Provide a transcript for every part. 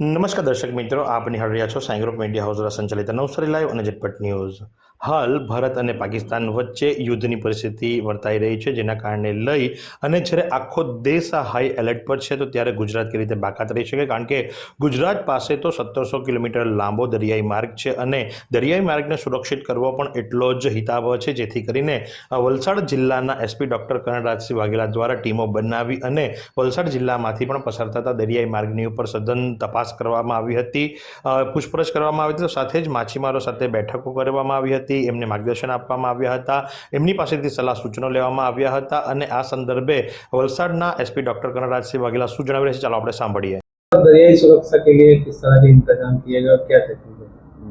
નમસ્કાર દર્શક મિત્રો, આપ નિહાળ રહ્યા છો સાઈ ગ્રુપ મીડિયા હાઉસ દ્વારા સંચાલિત નવસારી લાઈવ અને ઝટપટ ન્યૂઝ. હાલ ભારત અને પાકિસ્તાન વચ્ચે યુદ્ધની પરિસ્થિતિ વર્તાઈ રહી છે, જેના કારણે લઈ અને જ્યારે આખો દેશ આ હાઈ એલર્ટ પર છે, તો ત્યારે ગુજરાત કેવી રીતે બાકાત રહી શકે? કારણ કે ગુજરાત પાસે તો સત્તરસો કિલોમીટર લાંબો દરિયાઈ માર્ગ છે અને દરિયાઈ માર્ગને સુરક્ષિત કરવો પણ એટલો જ હિતાવહ છે, જેથી કરીને વલસાડ જિલ્લાના એસપી ડૉક્ટર કર્ણરાજસિંહ વાઘેલા દ્વારા ટીમો બનાવી અને વલસાડ જિલ્લામાંથી પણ પસાર થતા દરિયાઈ માર્ગની ઉપર સઘન તપાસ કરવામાં આવી હતી અ, પૂછપરછ કરવામાં આવી હતી તો સાથે જ માછીમારો સાથે બેઠકો કરવામાં આવી હતી એમને માર્ગદર્શન આપવામાં આવ્યા હતા એમની પાસેથી સલાહ સૂચનો લેવામાં આવ્યા હતા અને આ સંદર્ભે વલસાડના એસપી ડૉક્ટર કર્ણરાજસિંહ વાઘેલા શું જણાવી રહ્યા છે ચાલો આપણે સાંભળીએ दरियाई सुरक्षा के लिए किस तरह के इंतजाम किए गए और क्या टेक्निक है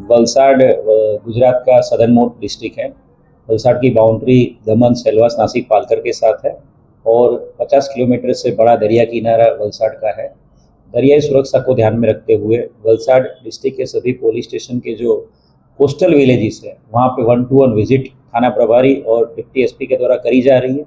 वलसाड अ, गुजरात का सदर्न मोस्ट डिस्ट्रिक्ट है वलसाड की बाउंड्री दमन सेलवास नासिक पालकर के साथ है और 50 किलोमीटर से बड़ा दरिया किनारा वलसाड का है दरियाई सुरक्षा को ध्यान में रखते हुए वलसाड डिस्ट्रिक्ट के सभी पुलिस स्टेशन के जो कोस्टल विलेजेस है, वहाँ पे वन टू वन विज़िट थाना प्रभारी और डिप्टी एसपी के द्वारा करी जा रही है।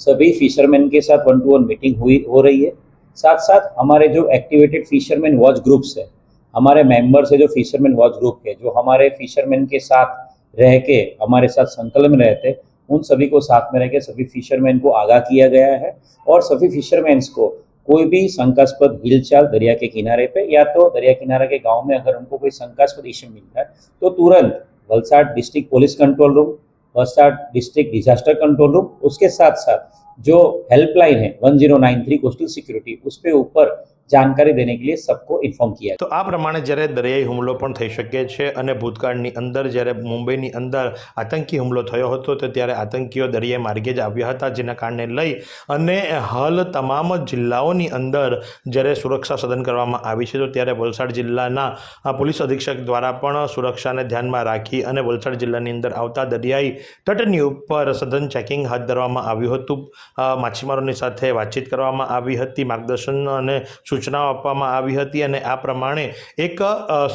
सभी फिशरमैन के साथ वन टू वन मीटिंग हुई, हो रही है। साथ साथ हमारे जो एक्टिवेटेड फिशरमैन वॉच ग्रुप्स है, हमारे मेंबर्स है जो फिशरमैन वॉच ग्रुप के, जो हमारे फिशरमैन के साथ रह के, हमारे साथ संकलन में रहते, उन सभी को साथ में रह के सभी फिशरमैन को आगाह किया गया है और सभी फिशरमैन्स को कोई भी शंकास्पद हिलचाल दरिया के किनारे पे, या तो दरिया किनारे के गाँव में अगर उनको कोई शंकास्पद इश्यू मिलता है तो तुरंत Valsad district police control room Valsad district disaster control room उसके साथ साथ जो हेल्पलाइन है 1093 कोस्टल सिक्योरिटी उस पे ऊपर जानकारी देने के लिए सबको इन्फॉर्म किया તો આ પ્રમાણે જ્યારે દરિયાઈ હુમલો પણ થઈ શકે છે અને ભૂતકાળની અંદર જ્યારે મુંબઈની અંદર આતંકી હુમલો થયો હતો તો ત્યારે આતંકીઓ દરિયાઈ માર્ગે જ આવ્યા હતા જેના કારણે લઈ અને હાલ તમામ જિલ્લાઓની અંદર જ્યારે સુરક્ષા સઘન કરવામાં આવી છે તો ત્યારે વલસાડ જિલ્લાના અ, પોલીસ અધિક્ષક દ્વારા પણ સુરક્ષાને ધ્યાનમાં રાખી અને વલસાડ જિલ્લાની અંદર આવતા દરિયાઈ તટની ઉપર સઘન ચેકિંગ હાથ ધરવામાં આવ્યું હતું અ, માછીમારોની સાથે વાતચીત કરવામાં આવી હતી, માર્ગદર્શન અને સૂચનાઓ આપવામાં આવી હતી અને આ પ્રમાણે એક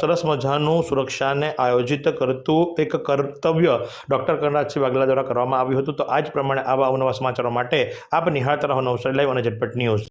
સરસ મજાનું સુરક્ષાને આયોજિત કરતું એક કર્તવ્ય ડૉક્ટર કર્ણરાજસિંહ વાઘેલા દ્વારા કરવામાં આવ્યું હતું. તો આ જ પ્રમાણે આવા અવનવા સમાચારો માટે આપ નિહાળતા રહો નવસારી લાઈવ અને ઝટપટ ન્યૂઝ.